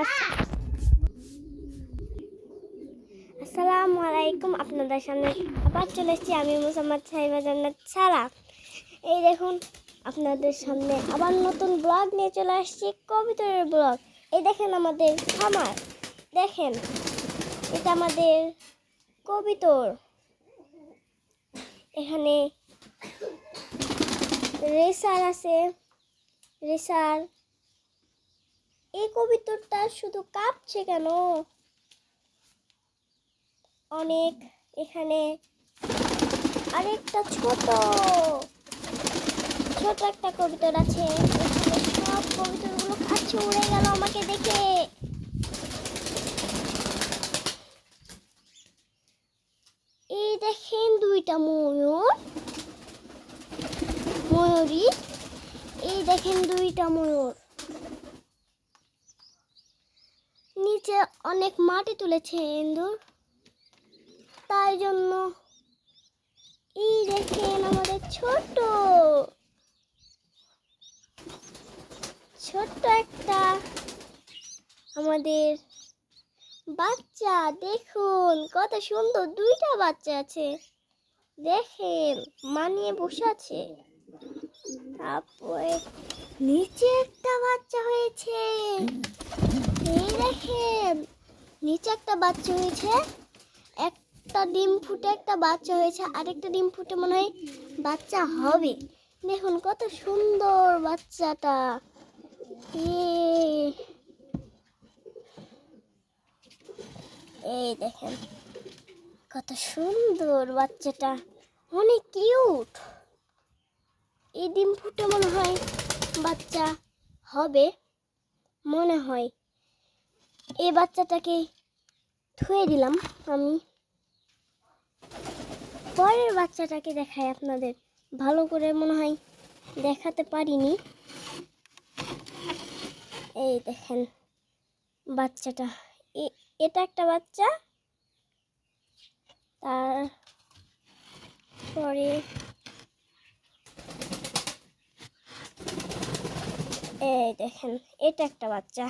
আস- আসসালামু আলাইকুম, আপনাদের সামনে আবার চলে এসেছি আমি মোসাম্মদ সাহিবা জান্নাত ছাড়া। এই দেখুন, আপনাদের সামনে আবার নতুন ব্লগ নিয়ে চলে আসছি কবিতরের ব্লগ এই দেখেন আমাদের খামার, দেখেন, এটা আমাদের কবিতর। এখানে রেসার আছে, রেসার এই কবিতরটা শুধু কাঁপছে কেন? অনেক এখানে আরেকটা ছোট ছোট একটা কবিতর আছে। এখানে সব কবিতরগুলো কাছে উড়ে গেল আমাকে দেখে। এই দেখেন দুইটা ময়ূর। ময়ূরী, এই দেখেন দুইটা ময়ূর। নিচে অনেক মাটি তুলেছে ইন্দুর তাই জন্য এই দেখেন আমাদের ছোট ছোট্ট একটা আমাদের বাচ্চা। দেখুন কত সুন্দর দুইটা বাচ্চা আছে। দেখেন মানিয়ে বসে আছে। তারপরে নিচে একটা বাচ্চা হয়েছে। এই দেখেন, নিচে একটা বাচ্চা হয়েছে, একটা ডিম ফুটে একটা বাচ্চা হয়েছে, আরেকটা ডিম ফুটে মনে হয় বাচ্চা হবে। দেখুন কত সুন্দর বাচ্চাটা। এই দেখেন কত সুন্দর বাচ্চাটা, অনেক কিউট। এই ডিম ফুটে মনে হয় বাচ্চা হবে, মনে হয়। এই বাচ্চাটাকে ধুয়ে দিলাম আমি। পরের বাচ্চাটাকে দেখাই আপনাদের। ভালো করে মনে হয় দেখাতে পারিনি। এই দেখেন বাচ্চাটা। এটা একটা বাচ্চা। তার পরে এই দেখেন, এটা একটা বাচ্চা।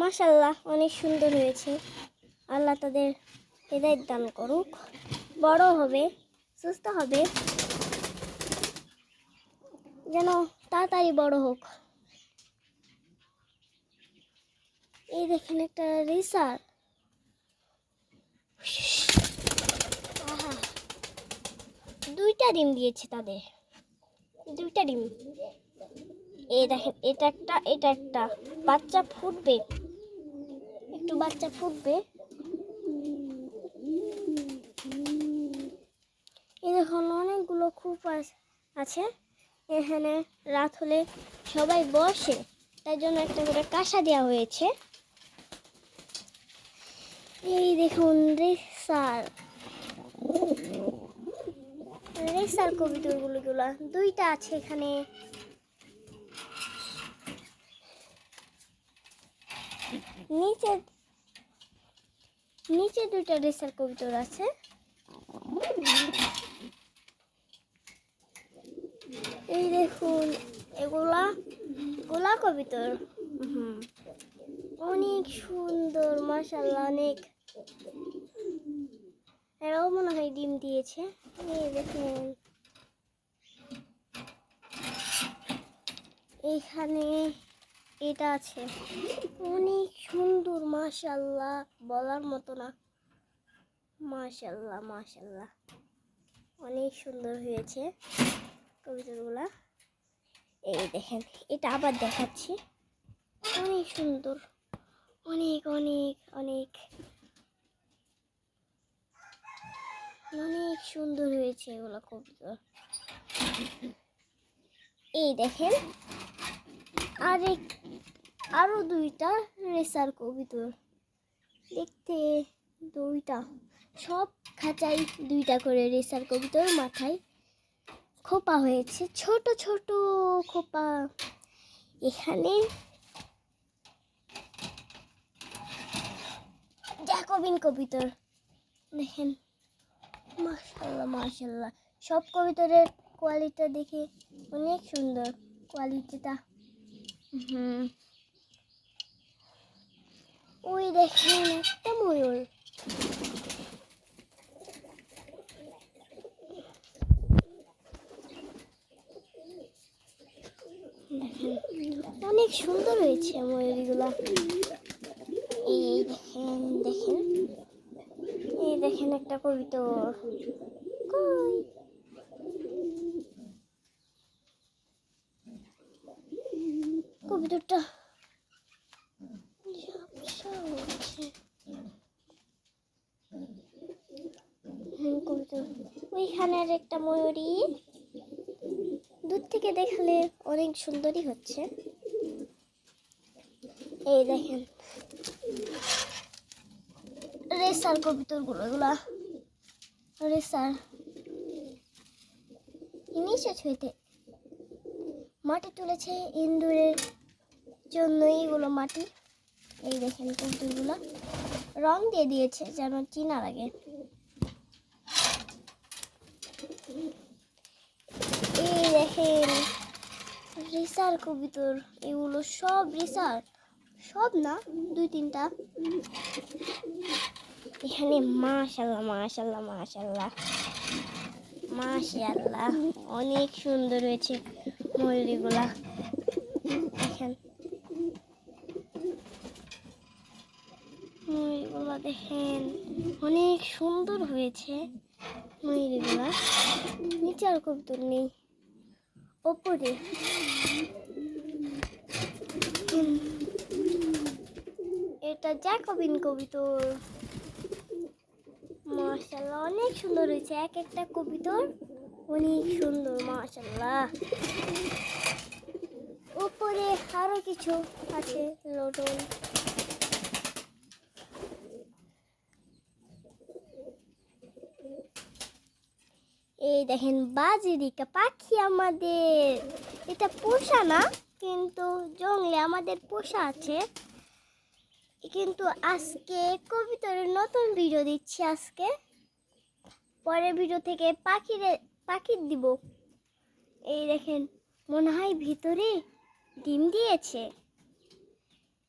মাশাল্লাহ অনেক সুন্দর হয়েছে। আল্লাহ তাদের হৃদয় দান করুক। বড় হবে, সুস্থ হবে। যেন তাড়াতাড়ি বড় হোক। এই দেখেন একটা রেসার দুইটা ডিম দিয়েছে তাদের। দুইটা ডিম। এই দেখেন, এটা একটা এটা একটা। বাচ্চা ফুটবে। একটু বাচ্চা ফুটবে। এই দেখুন, অনেকগুলো খুব আছে এখানে রাত হলে সবাই বসে, তাই জন্য একটা করে কাঁসা দেওয়া হয়েছে। এই দেখুন, রেসার। রেসার কবিতরগুলো গুলা দুইটা আছে এখানে। নিচে নিচে দুইটা রেসার কবিতর আছে। এই দেখুন, এগুলা, গোলা কবিতর। অনেক সুন্দর মাশাল্লাহ অনেক। এরাও মনে হয় ডিম দিয়েছে। এই দেখুন। এখানে এটা আছে। অনেক সুন্দর মাশাল্লাহ বলার মতো না। মাশাল্লাহ মাশাল্লাহ অনেক সুন্দর হয়েছে কবিতাগুলা। এই দেখেন, এটা আবার দেখাচ্ছি। অনেক সুন্দর। অনেক অনেক অনেক। অনেক সুন্দর হয়েছে এগুলো কবিতা। এই দেখেন আরেক, আরও দুইটা রেসার কবিতর দেখতে দুইটা, সব খাঁচাই দুইটা করে রেসার কবিতর মাথায় খোপা হয়েছে, ছোট ছোট খোপা। এখানে জ্যাকবিন কবিতর দেখেন মাশাল্লাহ মাশাল্লাহ সব কবিতরের কোয়ালিটিটা দেখে অনেক সুন্দর। কোয়ালিটিটা হুম ওই দেখেন একটা ময়ূর অনেক সুন্দর হয়েছে ময়ূরগুলো এই দেখেন দেখেন এই দেখেন একটা কবিতর কই হুম, কবিতর ওইখানের একটা ময়ূরী। দূর থেকে দেখালে অনেক সুন্দরই হচ্ছে। এই দেখেন। রেসার কবিতরগুলো এগুলা। রেসার। নিচে ছুঁইতে মাটি তুলেছে ইন্দুরের জন্য এইগুলো মাটি, এই দেখেন কবুতরগুলো রং দিয়ে দিয়েছে যেন চিনা লাগে। এই দেখেন, রিসার কবিতর, এগুলো সব রিসার, সব না, দুই তিনটা। এখানে মাশাল্লাহ মাশাল্লাহ মাশাল্লাহ মাশাল্লাহ, অনেক সুন্দর হয়েছে ময়ূরীগুলা দেখেন ময়ূরগুলা দেখেন, অনেক সুন্দর হয়েছে ময়ূরীগুলা। নিচে আর কবুতর নেই, ওপরে। এটা জ্যাকবিন কবিতর। মাশাল্লাহ অনেক সুন্দর হয়েছে। এক একটা কবিতর অনেক সুন্দর মাশাল্লাহ ওপরে আরও কিছু আছে, লোটন। এই দেখেন বাজিরিকা পাখি আমাদের। এটা পোষা না, কিন্তু জঙ্গলে আমাদের পোষা আছে। কিন্তু আজকে কবিতার নতুন ভিডিও দিচ্ছি আজকে। পরের ভিডিও থেকে পাখিরে পাখির দিব। এই দেখেন, মনে হয় ভিতরে ডিম দিয়েছে।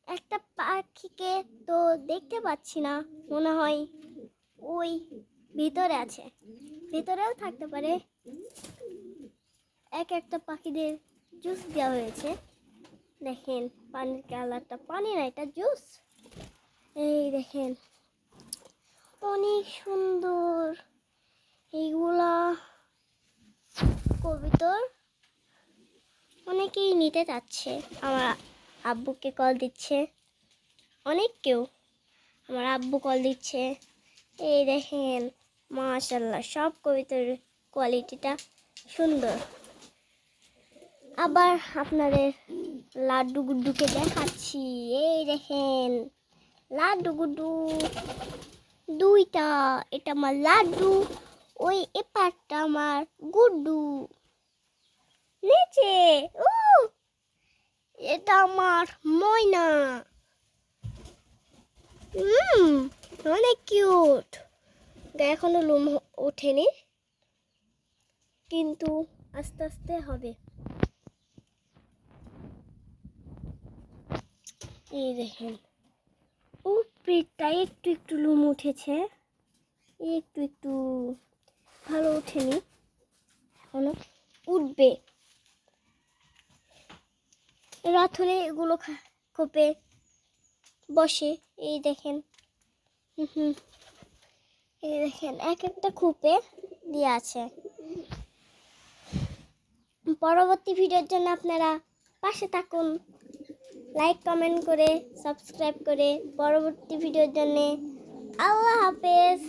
একটা পাখিকে তো দেখতে পাচ্ছি না, মনে হয় ওই ভিতরে আছে। ভিতরেও থাকতে পারে। এক একটা পাখিদের জুস দেওয়া হয়েছে। দেখেন, পানির কালারটা পানি না, এটা জুস এই দেখেন, অনেক সুন্দর। এইগুলা কবিতর অনেকেই নিতে চাচ্ছে। আমার আব্বুকে কল দিচ্ছে। অনেক কেউ আমার আব্বু কল দিচ্ছে। এই দেখেন মাশাল্লাহ সব কবিতার কোয়ালিটিটা সুন্দর। আবার আপনাদের লাড্ডু গুড্ডুকে দেখাচ্ছি, এই দেখেন, লাড্ডু গুড্ডু, দুইটা, এটা আমার লাড্ডু, ওই এপারটা আমার গুড্ডু। নিচে ও এটা আমার ময়না। হুম অনেক কিউট গায়ে এখনও লোম ওঠেনি। কিন্তু আস্তে আস্তে হবে। এই দেখেন। ও, পেটটা একটু একটু লুম উঠেছে। একটু একটু ভালো ওঠেনি। এখনও উঠবে। রাত হলে এগুলো খোপে বসে। এই দেখেন। হুম হুম। এই দেখেন, এক একটা খুপে দিয়ে আছে। পরবর্তী ভিডিওর জন্য আপনারা পাশে থাকুন। লাইক কমেন্ট করে সাবস্ক্রাইব করে। পরবর্তী ভিডিওর জন্যে আল্লাহ হাফেজ।